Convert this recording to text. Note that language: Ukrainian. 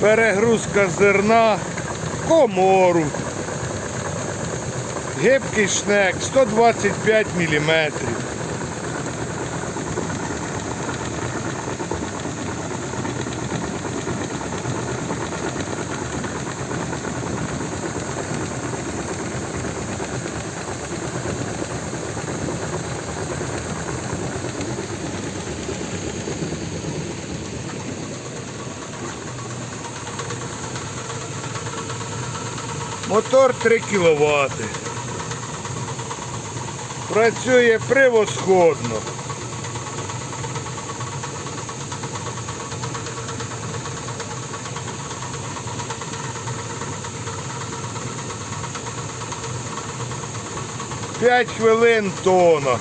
Перегрузка зерна, комору. Гибкий шнек 125 мм. Мотор 3 кВт. Працює превосходно. П'ять хвилин тона.